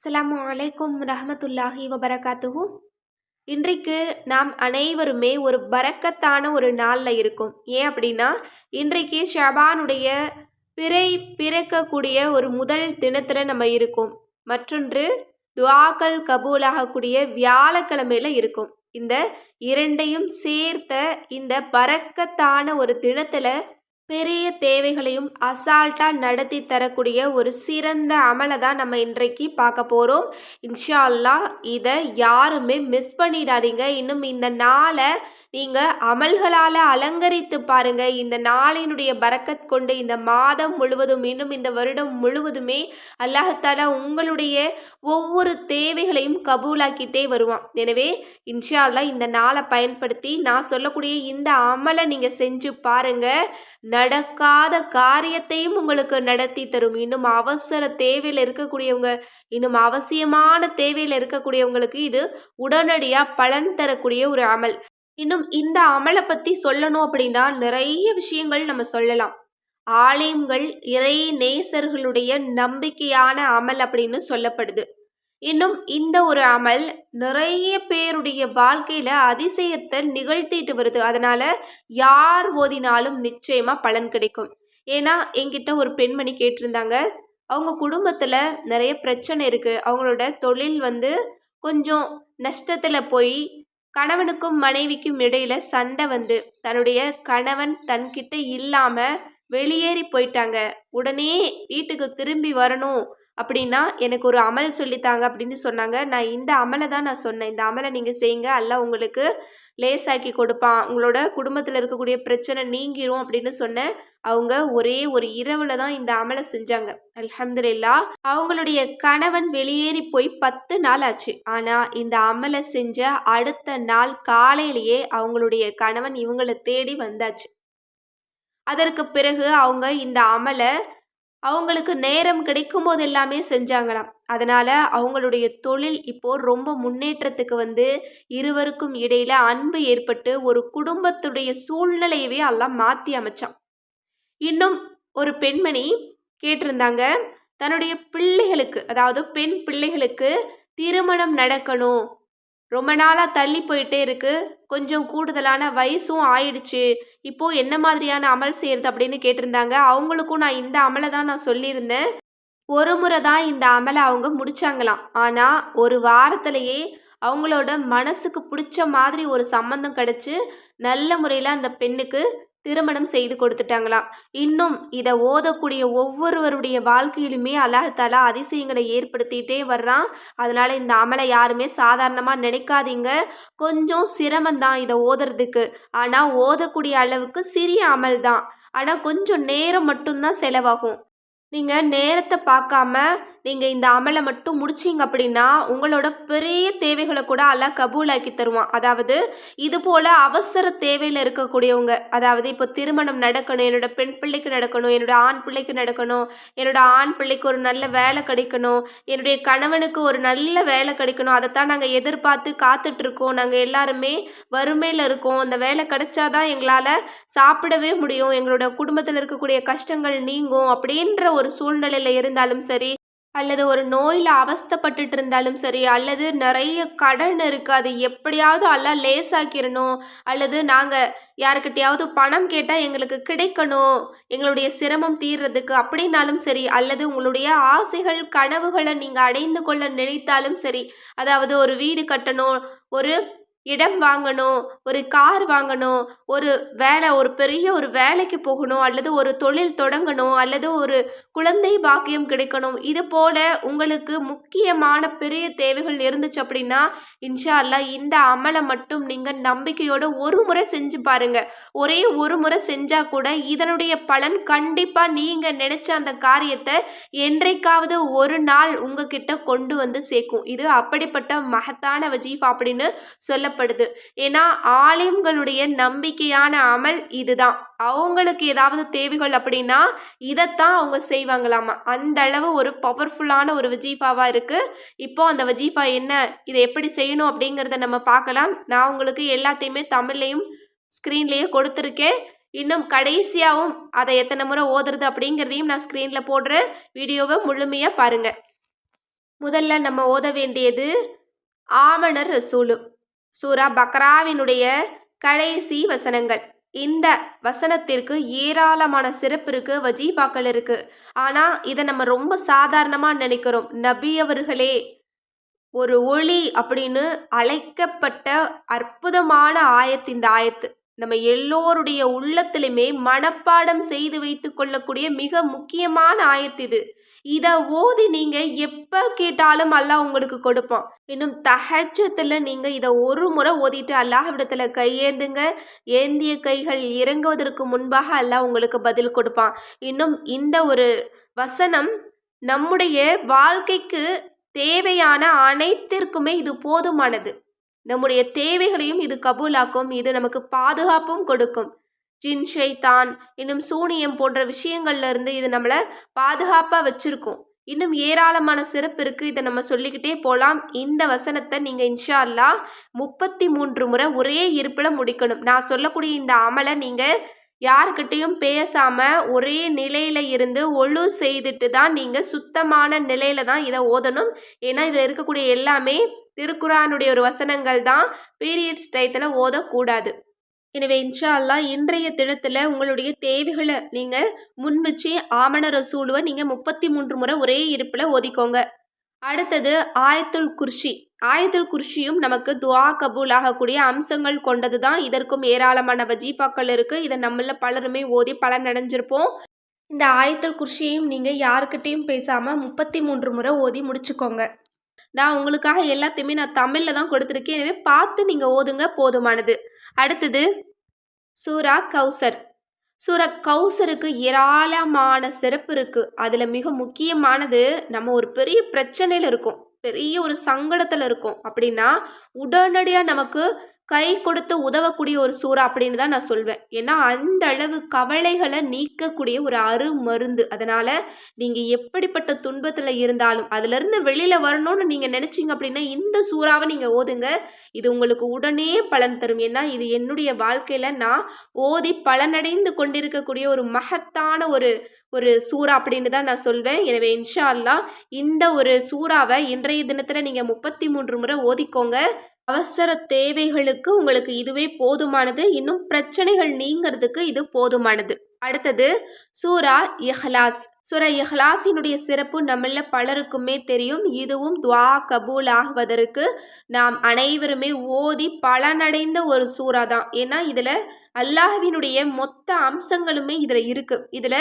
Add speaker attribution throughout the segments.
Speaker 1: அஸ்லாம் வலைக்கும் ரஹமத்துல்லாஹி வபரகாத்துஹூ. இன்றைக்கு நாம் அனைவருமே ஒரு பறக்கத்தான ஒரு நாளில் இருக்கும். ஏன் அப்படின்னா இன்றைக்கு ஷபானுடைய பிறை பிறக்கக்கூடிய ஒரு முதல் தினத்தில் நம்ம இருக்கோம். மற்றொன்று துவாக்கள் கபூலாகக்கூடிய வியாழக்கிழமையில் இருக்கும். இந்த இரண்டையும் சேர்த்த இந்த பறக்கத்தான ஒரு தினத்தில் பெரிய தேவைகளையும் அசால்ட்டாக நடத்தி தரக்கூடிய ஒரு சிறந்த அமலை தான் நம்ம இன்றைக்கு பார்க்க போகிறோம் இன்ஷா அல்லா இதை யாருமே மிஸ் பண்ணிடாதீங்க. இன்னும் இந்த நாளை நீங்கள் அமல்களால் அலங்கரித்து பாருங்கள் இந்த நாளினுடைய பறக்கத் கொண்டு இந்த மாதம் முழுவதும் இன்னும் இந்த வருடம் முழுவதுமே அல்லாஹால உங்களுடைய ஒவ்வொரு தேவைகளையும் கபூலாக்கிட்டே வருவான். எனவே இன்ஷா அல்லா இந்த நாளை பயன்படுத்தி நான் சொல்லக்கூடிய இந்த அமலை நீங்கள் செஞ்சு பாருங்கள் நடக்காத காரியத்தையும் உங்களுக்கு நடத்தி தரும். இன்னும் அவசர தேவையில் இருக்கக்கூடியவங்க இன்னும் அவசியமான தேவையில் இருக்கக்கூடியவங்களுக்கு இது உடனடியாக பலன் தரக்கூடிய ஒரு அமல். இன்னும் இந்த அமலை பற்றி சொல்லணும் அப்படின்னா நிறைய விஷயங்கள் நம்ம சொல்லலாம். ஆலயங்கள் இறை நேசர்களுடைய நம்பிக்கையான அமல் அப்படின்னு சொல்லப்படுது. இன்னும் இந்த ஒரு அமல் நிறைய பேருடைய வாழ்க்கையில் அதிசயத்தை நிகழ்த்திட்டு வருது. அதனால் யார் ஓதினாலும் நிச்சயமாக பலன் கிடைக்கும். ஏன்னா என்கிட்ட ஒரு பெண்மணி கேட்டிருந்தாங்க. அவங்க குடும்பத்தில் நிறைய பிரச்சனை இருக்குது அவங்களோட தொழில் வந்து கொஞ்சம் நஷ்டத்தில் போய் கணவனுக்கும் மனைவிக்கும் இடையில சண்டை வந்து தன்னுடைய கணவன் தன்கிட்ட இல்லாமல் வெளியேறி போயிட்டாங்க. உடனே வீட்டுக்கு திரும்பி வரணும். அப்படின்னா எனக்கு ஒரு அமல் சொல்லித்தாங்க அப்படின்னு சொன்னாங்க. நான் இந்த அமலை தான் நான் சொன்னேன். இந்த அமலை நீங்கள் செய்யுங்க. அல்ல உங்களுக்கு லேசாக்கி கொடுப்பான். உங்களோட குடும்பத்தில் இருக்கக்கூடிய பிரச்சனை நீங்கிரும் அப்படின்னு சொன்னேன். அவங்க ஒரே ஒரு இரவில் தான் இந்த அமலை செஞ்சாங்க. அலமதுல்லா அவங்களுடைய கணவன் வெளியேறி போய் பத்து நாள் ஆச்சு. ஆனால் இந்த அமலை செஞ்ச அடுத்த நாள் காலையிலேயே அவங்களுடைய கணவன் இவங்களை தேடி வந்தாச்சு. அதற்கு பிறகு அவங்க இந்த அமலை அவங்களுக்கு நேரம் கிடைக்கும் போது எல்லாமே செஞ்சாங்களாம். அதனால் அவங்களுடைய தொழில் இப்போது ரொம்ப முன்னேற்றத்துக்கு வந்து இருவருக்கும் இடையில் அன்பு ஏற்பட்டு ஒரு குடும்பத்துடைய சூழ்நிலையவே எல்லாம் மாற்றி அமைச்சான் இன்னும் ஒரு பெண்மணி கேட்டிருந்தாங்க தன்னுடைய பிள்ளைகளுக்கு அதாவது பெண் பிள்ளைகளுக்கு திருமணம் நடக்கணும் ரொம்ப நாளாக தள்ளி போயிட்டே இருக்குது கொஞ்சம் கூடுதலான வயசும் ஆயிடுச்சு. இப்போது என்ன மாதிரியான அமல் செய்கிறது அப்படின்னு கேட்டிருந்தாங்க. அவங்களுக்கும் நான் இந்த அமலை தான் நான் சொல்லியிருந்தேன். ஒரு முறை தான் இந்த அமலை அவங்க முடிச்சாங்களாம். ஆனால் ஒரு வாரத்திலேயே அவங்களோட மனசுக்கு பிடிச்ச மாதிரி ஒரு சம்மந்தம் கிடச்சி நல்ல முறையில் அந்த பெண்ணுக்கு திருமணம் செய்து கொடுத்துட்டாங்களாம். இன்னும் இதை ஓதக்கூடிய ஒவ்வொருவருடைய வாழ்க்கையிலுமே அல்லாஹாலா அதிசயங்களை ஏற்படுத்திகிட்டே வர்றான். அதனால் இந்த அமலை யாருமே சாதாரணமாக நினைக்காதீங்க. கொஞ்சம் சிரமந்தான் இதை ஓதுறதுக்கு. ஆனால் ஓதக்கூடிய அளவுக்கு சிறிய அமல் தான் ஆனால் கொஞ்சம் நேரம் மட்டும்தான் செலவாகும். நீங்கள் நேரத்தை பார்க்காம நீங்கள் இந்த அமலை மட்டும் முடிச்சிங்க அப்படின்னா உங்களோட பெரிய தேவைகளை கூட அல்லாஹ் கபூலாக்கி தருவான். அதாவது இது போல் அவசர தேவையில் இருக்கக்கூடியவங்க அதாவது இப்போ திருமணம் நடக்கணும் என்னோட பெண் பிள்ளைக்கு நடக்கணும் என்னோட ஆண் பிள்ளைக்கு நடக்கணும் என்னோட ஆண் பிள்ளைக்கு ஒரு நல்ல வேலை கிடைக்கணும் என்னுடைய கணவனுக்கு ஒரு நல்ல வேலை கிடைக்கணும் அதைத்தான் நாங்கள் எதிர்பார்த்து காத்துட்ருக்கோம் நாங்கள் எல்லாருமே வறுமையில் இருக்கோம் அந்த வேலை கிடைச்சாதான் எங்களால் சாப்பிடவே முடியும் எங்களோட குடும்பத்தில் இருக்கக்கூடிய கஷ்டங்கள் நீங்கும் அப்படின்ற ஒரு சூழ்நிலையில் இருந்தாலும் சரி அல்லது ஒரு நோயில் அவஸ்தப்பட்டுட்டு இருந்தாலும் சரி அல்லது நிறைய கடன் இருக்குது அது எப்படியாவது எல்லாம் லேசாக்கிடணும் அல்லது நாங்கள் யாருக்கிட்டையாவது பணம் கேட்டால் எங்களுக்கு கிடைக்கணும் எங்களுடைய சிரமம் தீர்றதுக்கு அப்படின்னாலும் சரி அல்லது உங்களுடைய ஆசைகள் கனவுகளை நீங்கள் அடைந்து கொள்ள நினைத்தாலும் சரி அதாவது ஒரு வீடு கட்டணும் ஒரு இடம் வாங்கணும் ஒரு கார் வாங்கணும் ஒரு வேலை ஒரு பெரிய ஒரு வேலைக்கு போகணும் அல்லது ஒரு தொழில் தொடங்கணும் அல்லது ஒரு குழந்தை பாக்கியம் கிடைக்கணும். இது போல உங்களுக்கு முக்கியமான பெரிய தேவைகள் இருந்துச்சு அப்படின்னா இன்ஷா அல்லா இந்த அமலை மட்டும் நீங்கள் நம்பிக்கையோடு ஒரு முறை செஞ்சு பாருங்க. ஒரே ஒரு முறை செஞ்சால் கூட இதனுடைய பலன் கண்டிப்பாக நீங்கள் நினச்ச அந்த காரியத்தை என்றைக்காவது ஒரு நாள் உங்ககிட்ட கொண்டு வந்து சேர்க்கும். இது அப்படிப்பட்ட மகத்தான வஜீஃப் அப்படின்னு சொல்ல சொல்லப்படுது ஏன்னா ஆலிம்களுடைய நம்பிக்கையான அமல் இதுதான். அவங்களுக்கு ஏதாவது தேவைகள் அப்படின்னா இதைத்தான் அவங்க செய்வாங்களாமா? அந்த அளவு ஒரு பவர்ஃபுல்லான ஒரு வஜீஃபாவாக இருக்குது இப்போ அந்த வஜீஃபா என்ன இதை எப்படி செய்யணும் அப்படிங்கிறத நம்ம பார்க்கலாம். நான் உங்களுக்கு எல்லாத்தையுமே தமிழ்லையும் ஸ்க்ரீன்லேயே கொடுத்துருக்கேன். இன்னும் கடைசியாகவும் அதை எத்தனை முறை ஓதுறது அப்படிங்கிறதையும் நான் ஸ்க்ரீனில் போடுற வீடியோவை முழுமையாக பாருங்கள் முதல்ல நம்ம ஓத வேண்டியது ஆமணர் ரசூலு. சூரா பக்ராவினுடைய கடைசி வசனங்கள். இந்த வசனத்திற்கு ஏராளமான சிறப்பு இருக்கு வஜீஃபாக்கள் இருக்கு. ஆனா இதை நம்ம ரொம்ப சாதாரணமா நினைக்கிறோம். நபி அவர்களே ஒரு ஒளி அப்படின்னு அழைக்கப்பட்ட அற்புதமான ஆயத்து இந்த ஆயத்து. நம்ம எல்லோருடைய உள்ளத்திலுமே மனப்பாடம் செய்து வைத்து கொள்ளக்கூடிய மிக முக்கியமான ஆயத்து இது. இதை ஓதி நீங்க எப்ப கேட்டாலும் அல்லாஹ் உங்களுக்கு கொடுப்போம் இன்னும் தஹஜத்துல நீங்க இதை ஒரு முறை ஓதிட்டு அல்லாஹ்விடத்துல கையேந்துங்க. ஏந்திய கைகள் இறங்குவதற்கு முன்பாக அல்லாஹ் உங்களுக்கு பதில் கொடுப்பான். இன்னும் இந்த ஒரு வசனம் நம்முடைய வாழ்க்கைக்கு தேவையான அனைத்திற்குமே இது போதுமானது. நம்முடைய தேவைகளையும் இது கபூலாக்கும் இது நமக்கு பாதுகாப்பும் கொடுக்கும். ஜின் ஷைத்தான் இன்னும் சூனியம் போன்ற விஷயங்கள்ல இருந்து இது நம்மளை பாதுகாப்பாக வச்சுருக்கும். இன்னும் ஏராளமான சிறப்பு இருக்குது இதை நம்ம சொல்லிக்கிட்டே போகலாம் இந்த வசனத்தை நீங்கள் இன்ஷா அல்லா முப்பத்தி மூன்று முறை ஒரே இருப்பில் முடிக்கணும். நான் சொல்லக்கூடிய இந்த அமலை நீங்கள் யாருக்கிட்டேயும் பேசாமல் ஒரே நிலையில் இருந்து ஒழு செய்துட்டு தான் நீங்கள் சுத்தமான நிலையில் தான் இதை ஓதணும். ஏன்னா இதில் இருக்கக்கூடிய எல்லாமே திருக்குறானுடைய ஒரு வசனங்கள் தான் பீரியட்ஸ் டயத்தில் ஓதக்கூடாது. எனவே இன்ஷா அல்லா இன்றைய தினத்தில் உங்களுடைய தேவைகளை நீங்கள் முன் வச்சு ஆமண ரசூலுவை நீங்கள் முப்பத்தி மூன்று முறை ஒரே இருப்பில் ஓதிக்கோங்க. அடுத்தது ஆயத்துல் குர்ஷி. ஆயத்துல் குர்ஷியும் நமக்கு துவா கபூல் ஆகக்கூடிய அம்சங்கள் கொண்டது தான் இதற்கும் ஏராளமான வஜீஃபாக்கள் இருக்குது இதை நம்மள பலருமே ஓதி பலன் அடைஞ்சிருப்போம் இந்த ஆயத்துல் குர்ஷியையும் நீங்கள் யாருக்கிட்டேயும் பேசாமல் முப்பத்தி மூன்று முறை ஓதி முடிச்சுக்கோங்க. நான் உங்களுக்காக எல்லாத்தையுமே நான் தமிழில் தான் கொடுத்துருக்கேன். எனவே பார்த்து நீங்கள் ஓதுங்க போதுமானது. அடுத்தது சூரா கௌசர். சூரா கௌசருக்கு ஏராளமான சிறப்பு இருக்குது அதில் மிக முக்கியமானது நம்ம ஒரு பெரிய பிரச்சனையில் இருக்கோம். பெரிய ஒரு சங்கடத்தில் இருக்கும். அப்படின்னா உடனடியாக நமக்கு கை கொடுத்து உதவக்கூடிய ஒரு சூறா அப்படின்னு தான் நான் சொல்வேன். ஏன்னா அந்த அளவு கவலைகளை நீக்கக்கூடிய ஒரு அரு மருந்து. அதனால் நீங்கள் எப்படிப்பட்ட துன்பத்தில் இருந்தாலும் அதுலேருந்து வெளியில் வரணும்னு நீங்கள் நினச்சிங்க அப்படின்னா இந்த சூறாவை நீங்கள் ஓதுங்க. இது உங்களுக்கு உடனே பலன் தரும். ஏன்னா இது என்னுடைய வாழ்க்கையில் நான் ஓதி பலனடைந்து கொண்டிருக்கக்கூடிய ஒரு மகத்தான ஒரு ஒரு சூறா அப்படின்னு தான் நான் சொல்வேன். எனவே இன்ஷா அல்லா இந்த ஒரு சூறாவை இன்றைய தினத்தில் நீங்கள் முப்பத்தி மூன்று முறை ஓதிக்கோங்க. அவசர தேவைகளுக்கு உங்களுக்கு இதுவே போதுமானது. இன்னும் பிரச்சனைகள் நீங்கிறதுக்கு இது போதுமானது. அடுத்தது சூரா இஹ்லாஸ். சூரா இஹ்லாஸினுடைய சிறப்பு நம்மள பலருக்குமே தெரியும். இதுவும் துவா கபூல் ஆகுவதற்கு நாம் அனைவருமே ஓதி பலனடைந்த ஒரு சூறா தான். ஏன்னா இதில் அல்லாஹ்வினுடைய மொத்த அம்சங்களுமே இதில் இருக்குது இதில்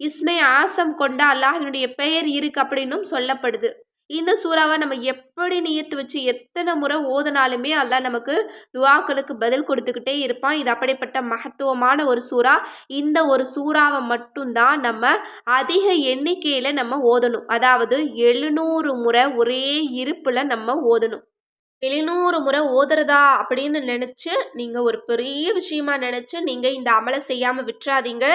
Speaker 1: இஸ்மே ஆசம் கொண்ட அல்லாஹினுடைய பெயர் இருக்கு அப்படின்னும் சொல்லப்படுது. இந்த சூறாவை நம்ம எப்படி நியத்து வச்சு எத்தனை முறை ஓதுனாலுமே அல்லாஹ் நமக்கு துவாக்களுக்கு பதில் கொடுத்துக்கிட்டே இருப்பான். இது அப்படிப்பட்ட மகத்துவமான ஒரு சூறா. இந்த ஒரு சூறாவை மட்டும்தான் நம்ம அதிக எண்ணிக்கையில் நம்ம ஓதணும். அதாவது எழுநூறு முறை ஒரே இருப்பில் நம்ம ஓதணும். எழுநூறு முறை ஓதுறதா அப்படின்னு நினச்சி நீங்கள் ஒரு பெரிய விஷயமா நினச்சி நீங்கள் இந்த அமலை செய்யாமல் விட்டுறாதீங்க.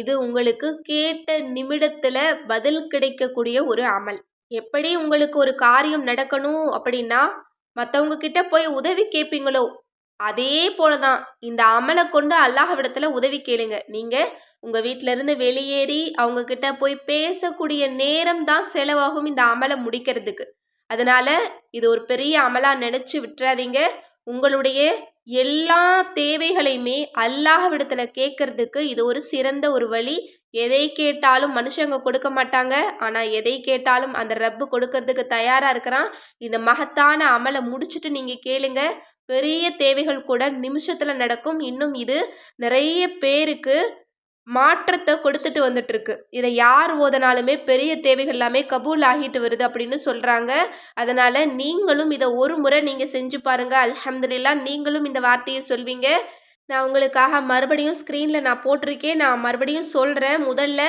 Speaker 1: இது உங்களுக்கு கேட்ட நிமிடத்தில் பதில் கிடைக்கக்கூடிய ஒரு அமல். எப்படி உங்களுக்கு ஒரு காரியம் நடக்கணும் அப்படின்னா மற்றவங்க கிட்ட போய் உதவி கேட்பீங்களோ அதே போல தான் இந்த அமலை கொண்டு அல்லாஹ்விடத்துல உதவி கேளுங்க. நீங்கள் உங்கள் வீட்டிலேருந்து வெளியேறி அவங்க கிட்ட போய் பேசக்கூடிய நேரம் தான் செலவாகும் இந்த அமலை முடிக்கிறதுக்கு. அதனால் இது ஒரு பெரிய அமலாக நினச்சி விட்டுறாதீங்க. உங்களுடைய எல்லா தேவைகளையுமே அல்லாஹ்விடத்துல கேட்கறதுக்கு இது ஒரு சிறந்த ஒரு வழி. எதை கேட்டாலும் மனுஷங்க கொடுக்க மாட்டாங்க. ஆனால் எதை கேட்டாலும் அந்த ரப்பு கொடுக்கறதுக்கு தயாராக இருக்கிறான். இந்த மகத்தான அமலை முடிச்சுட்டு நீங்கள் கேளுங்க. பெரிய தேவைகள் கூட நிமிஷத்தில் நடக்கும். இன்னும் இது நிறைய பேருக்கு மாற்றத்தை கொடுத்துட்டு வந்துட்டுருக்கு. இதை யார் ஓதனாலுமே பெரிய தேவைகள் எல்லாமே கபூல் ஆகிட்டு வருது அப்படின்னு சொல்கிறாங்க அதனால் நீங்களும் இதை ஒரு முறை நீங்கள் செஞ்சு பாருங்கள் அலமதுல்லா நீங்களும் இந்த வார்த்தையை சொல்வீங்க. நான் உங்களுக்காக மறுபடியும் ஸ்க்ரீனில் நான் போட்டிருக்கேன். நான் மறுபடியும் சொல்கிறேன் முதல்ல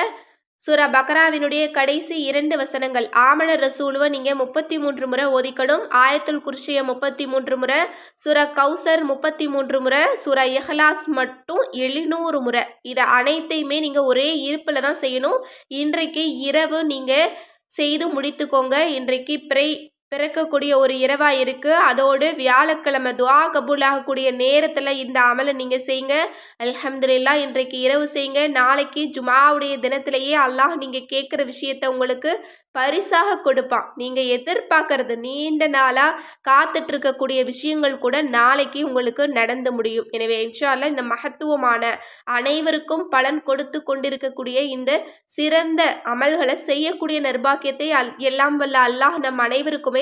Speaker 1: சுர பக்ராவினுடைய கடைசி இரண்டு வசனங்கள். ஆமண ரசூலுவை நீங்கள் முப்பத்தி மூன்று முறை ஒதிக்கணும் ஆயத்துல் குர்ஷிய முப்பத்தி மூன்று முறை சுர கௌசர் முப்பத்தி மூன்று முறை சுர எஹலாஸ் மட்டும் எழுநூறு முறை. இதை அனைத்தையுமே நீங்கள் ஒரே இருப்பில் தான் செய்யணும். இன்றைக்கு இரவு நீங்கள் செய்து முடித்துக்கோங்க. இன்றைக்கு ப்ரை பிறக்கக்கூடிய ஒரு இரவாக இருக்குது அதோடு வியாழக்கிழமை துவா கபூல் ஆகக்கூடிய நேரத்தில் இந்த அமலை நீங்கள் செய்யுங்க. அல்ஹம்துலில்லா இன்றைக்கு இரவு செய்யுங்க. நாளைக்கு ஜுமாவுடைய தினத்திலேயே அல்லாஹ் நீங்கள் கேட்குற விஷயத்த உங்களுக்கு பரிசாக கொடுப்பான். நீங்கள் எதிர்பார்க்கறது நீண்ட நாளாக காத்துட்டு இருக்கக்கூடிய விஷயங்கள் கூட நாளைக்கு உங்களுக்கு நடந்து முடியும். எனவே இன்ஷால்ல இந்த மகத்துவமான அனைவருக்கும் பலன் கொடுத்து கொண்டிருக்கக்கூடிய இந்த சிறந்த அமல்களை செய்யக்கூடிய நிர்பாக்கியத்தை அல் எல்லாம் வல்ல அல்லாஹ் நம் அனைவருக்குமே